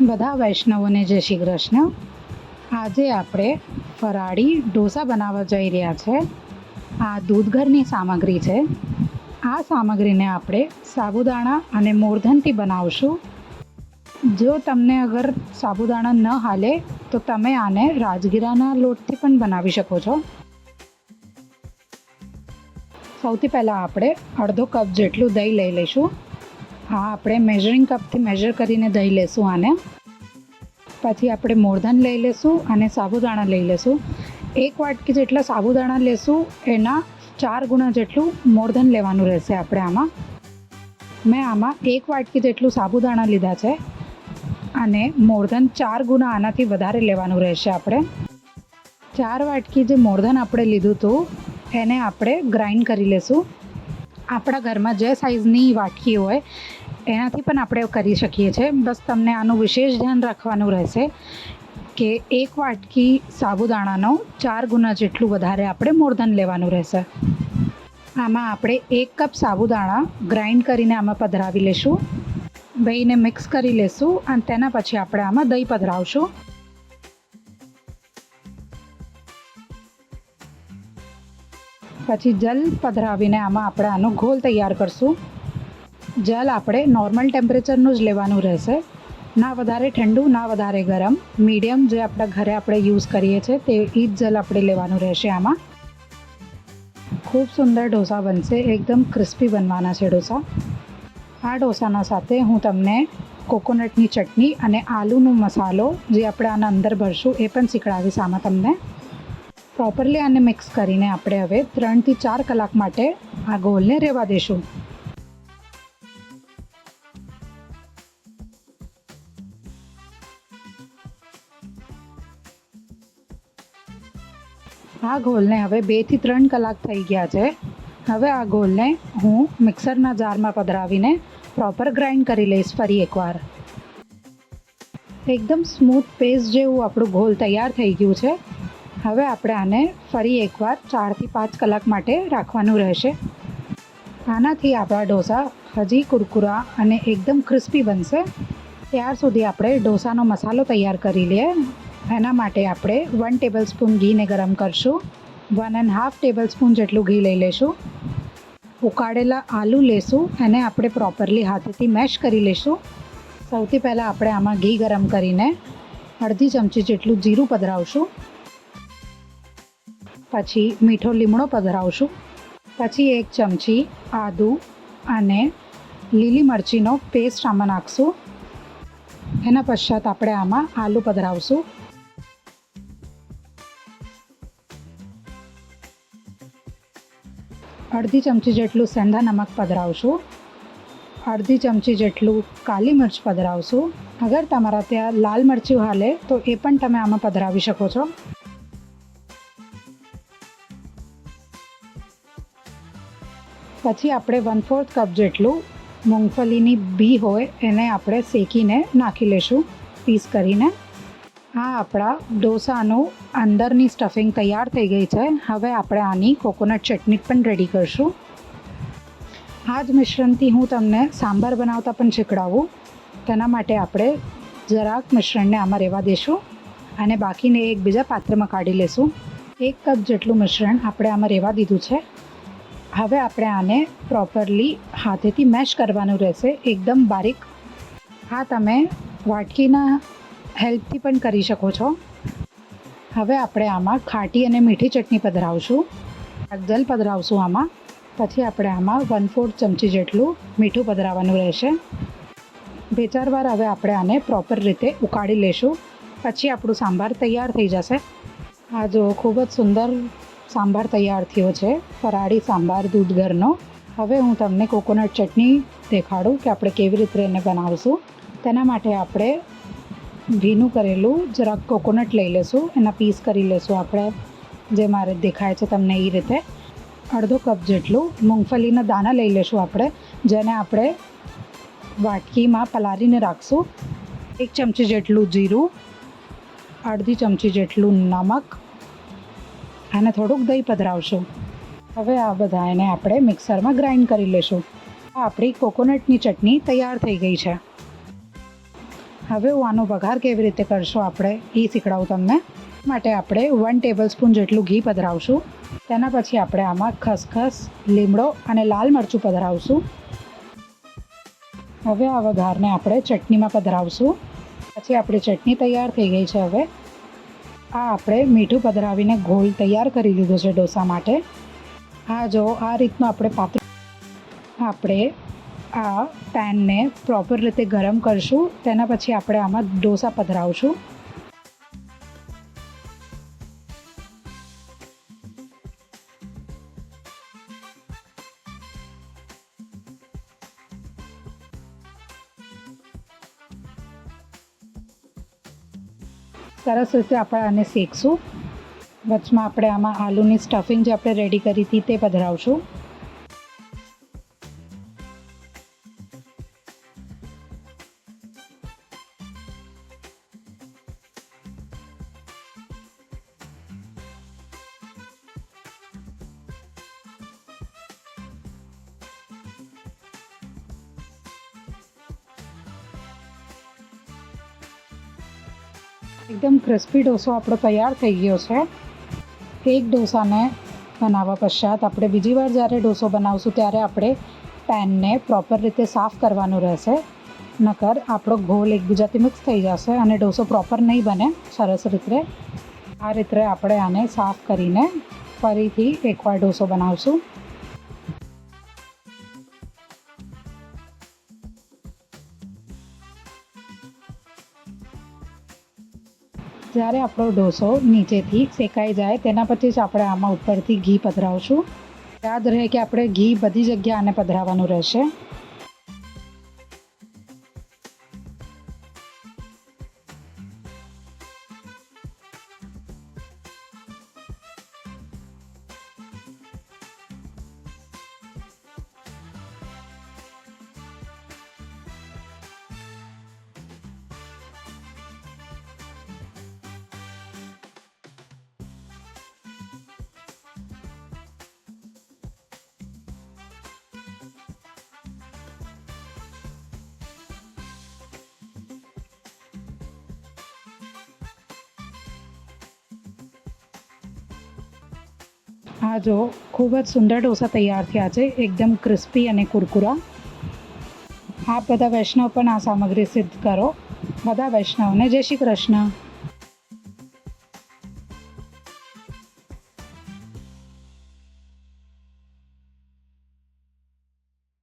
બધા વૈષ્ણવોને જય શ્રી કૃષ્ણ. આજે આપણે ફરાળી ઢોસા બનાવવા જઈ રહ્યા છે. આ દૂધઘરની સામગ્રી છે. આ સામગ્રીને આપણે સાબુદાણા અને મોરધનથી બનાવશું. જો તમને અગર સાબુદાણા ન હાલે, તો તમે આને રાજગીરાના લોટથી પણ બનાવી શકો છો. સૌથી પહેલાં આપણે અડધો કપ જેટલું દહીં લઈ લઈશું. હા, આપણે મેઝરિંગ કપથી મેઝર કરીને દહીં લેશું આને. પછી આપણે મોરધન લઈ લેશું અને સાબુદાણા લઈ લેશું. એક વાટકી જેટલા સાબુદાણા લેશું, એના ચાર ગુણા જેટલું મોરધન લેવાનું રહેશે આપણે આમાં. મેં આમાં એક વાટકી જેટલું સાબુદાણા લીધા છે. અને મોરધન ચાર ગુણા આનાથી વધારે લેવાનું રહેશે આપણે. ચાર વાટકી જે મોરધન આપણે લીધું હતું, એને આપણે ગ્રાઇન્ડ કરી લેશું. આપણા ઘરમાં જે સાઇઝની વાટકી હોય એનાથી પણ આપણે કરી શકીએ છીએ. બસ તમને આનું વિશેષ ધ્યાન રાખવાનું રહેશે કે એક વાટકી સાબુદાણાનો ચાર ગુના જેટલું વધારે આપણે મોરધન લેવાનું રહેશે. આમાં આપણે એક કપ સાબુદાણા ગ્રાઇન્ડ કરીને આમાં પધરાવી લેશું. દહીંને મિક્સ કરી લેશું અને તેના પછી આપણે આમાં દહીં પધરાવશું. પછી જલ પધરાવીને આમાં આપણે આનો ઘોલ તૈયાર કરશું. જલ આપણે નોર્મલ ટેમ્પરેચરનું જ લેવાનું રહેશે. ના વધારે ઠંડુ, ના વધારે ગરમ. મીડિયમ જે આપણા ઘરે આપણે યુઝ કરીએ છીએ, તે એ જ જલ આપણે લેવાનું રહેશે આમાં. ખૂબ સુંદર ઢોસા બનશે, એકદમ ક્રિસ્પી બનવાના છે ઢોસા. આ ઢોસાના સાથે હું તમને કોકોનટની ચટણી અને આલુનો મસાલો જે આપણે આના અંદર ભરશું, એ પણ શીખડાવીશ આમાં તમને. પ્રોપરલી આને મિક્સ કરીને આપણે હવે ત્રણથી ચાર કલાક માટે આ ગોલને રહેવા દેશું. આ ઘોલને હવે બેથી ત્રણ કલાક થઈ ગયા છે. હવે આ ઘોલને હું મિક્સરના જારમાં પધરાવીને પ્રોપર ગ્રાઇન્ડ કરી લઈશ ફરી એકવાર. એકદમ સ્મૂથ પેસ્ટ જેવું આપણું ઘોલ તૈયાર થઈ ગયું છે. હવે આપણે આને ફરી એકવાર ચારથી પાંચ કલાક માટે રાખવાનું રહેશે. આનાથી આપણા ઢોસા હજી કુરકુરા અને એકદમ ક્રિસ્પી બનશે. ત્યાર સુધી આપણે ઢોસાનો મસાલો તૈયાર કરી લઈએ. એના માટે આપણે વન ટેબલ સ્પૂન ઘીને ગરમ કરશું. One and half tablespoon જેટલું ઘી લઈ લેશું. ઉકાળેલા આલુ લેશું એને આપણે પ્રોપરલી હાથેથી મેશ કરી લઈશું સૌથી પહેલાં આપણે આમાં ઘી ગરમ કરીને અડધી ચમચી જેટલું જીરું પધરાવશું. પછી મીઠો લીમડો પધરાવશું. પછી એક ચમચી આદુ અને લીલી મરચીનો પેસ્ટ આમાં નાખશું. એના પશ્ચાત આપણે આમાં આલુ પધરાવશું. અડધી ચમચી જેટલું સેંધા નમક પધરાવશું. અડધી ચમચી જેટલું કાલી મરચ પધરાવશું. અગર તમારા ત્યાં લાલ મરચું હાલે, તો એ પણ તમે આમાં પધરાવી શકો છો. પછી આપણે વન ફોર્થ કપ જેટલું મૂંગફલીની બી હોય, એને આપણે શેકીને નાખી લેશું, પીસ કરીને. આ આપણા ઢોસાનું અંદરની સ્ટફિંગ તૈયાર થઈ ગઈ છે. હવે આપણે આની કોકોનટ ચટણી પણ રેડી કરશું. આ જ મિશ્રણથી હું તમને સાંભાર બનાવતા પણ શીખડાવું. તેના માટે આપણે જરાક મિશ્રણને આમાં રહેવા દઈશું અને બાકીને એકબીજા પાત્રમાં કાઢી લેશું. એક કપ જેટલું મિશ્રણ આપણે આમાં રહેવા દીધું છે. હવે આપણે આને પ્રોપરલી હાથેથી મેશ કરવાનું રહેશે. એકદમ બારીક. આ તમે વાટકીના હેલ્પથી પણ કરી શકો છો. હવે આપણે આમાં ખાટી અને મીઠી ચટણી પધરાવશું. અગદલ પધરાવશું આમાં. પછી આપણે આમાં વન ફોર્થ ચમચી જેટલું મીઠું પધરાવવાનું રહેશે. બે ચાર વાર હવે આપણે આને પ્રોપર રીતે ઉકાળી લેશું. પછી આપણું સાંભાર તૈયાર થઈ જશે. આ જો ખૂબ જ સુંદર સાંભાર તૈયાર થયો છે. ફરાળી સાંભાર દૂધ ઘરનો. હવે હું તમને કોકોનટ ચટણી દેખાડું કે આપણે કેવી રીતે એને બનાવશું. તેના માટે આપણે ભીનું કરેલું, જરાક કોકોનટ લઈ લેશું, એના પીસ કરી લેશું આપણે, જે મારે દેખાય છે તમને એ રીતે. અડધો કપ જેટલું મૂંગફલીના દાણા લઈ લેશું આપણે, જેને આપણે વાટકીમાં પલાળીને રાખશું. એક ચમચી જેટલું જીરું, અડધી ચમચી જેટલું નમક, અને થોડુંક દહીં પધરાવશું. હવે આ બધા એને આપણે મિક્સરમાં ગ્રાઇન્ડ કરી લેશું. આપણી કોકોનટની ચટણી તૈયાર થઈ ગઈ છે. હવે હું આનો વઘાર કેવી રીતે કરશો આપણે? એ શીખડાવું તમને. માટે આપણે વન ટેબલ સ્પૂન જેટલું ઘી પધરાવશું. તેના પછી આપણે આમાં ખસખસ, લીમડો અને લાલ મરચું પધરાવશું. હવે આ વઘારને આપણે ચટણીમાં પધરાવશું. પછી આપણી ચટણી તૈયાર થઈ ગઈ છે હવે. આ આપણે મીઠું પધરાવીને ઘોલ તૈયાર કરી લીધો છે ડોસા માટે. આ જો આ રીતનું આપણે પાત્ર આપણે આ પેનને પ્રોપર રીતે ગરમ કરશું. તેના પછી આપણે આમાં ઢોસા પધરાવશું. સરસ રીતે આપણે આને શેકશું. વચમાં આપણે આમાં આલુની સ્ટફિંગ જે આપણે રેડી કરી હતી તે પધરાવશું. એકદમ ક્રિસ્પી ડોસો આપણો તૈયાર થઈ ગયો છે. એક ડોસાને બનાવવા પશ્ચાત આપણે બીજી વાર જ્યારે ડોસો બનાવશું ત્યારે આપણે પેનને પ્રોપર રીતે સાફ કરવાનું રહેશે. નકર આપણો ઘોલ એકબીજાથી મિક્સ થઈ જશે અને ડોસો પ્રોપર નહીં બને. સરસ રીતે આ રીતે આપણે આને સાફ કરીને ફરીથી એકવાર ડોસો બનાવશું. જ્યારે આપણો ઢોસો નીચેથી શેકાઈ જાય, તેના પછી જ આપણે આમાં ઉપરથી ઘી પધરાવશું. યાદ રહે કે આપણે ઘી બધી જગ્યાએ આને પધરાવવાનું રહેશે. આ જો ખૂબ જ સુંદર ઢોસા તૈયાર થયા છે, એકદમ ક્રિસ્પી અને કુરકુરા. આપ બધા વૈષ્ણવ પણ આ સામગ્રી સિદ્ધ કરો. બધા વૈષ્ણવને જય શ્રી કૃષ્ણ.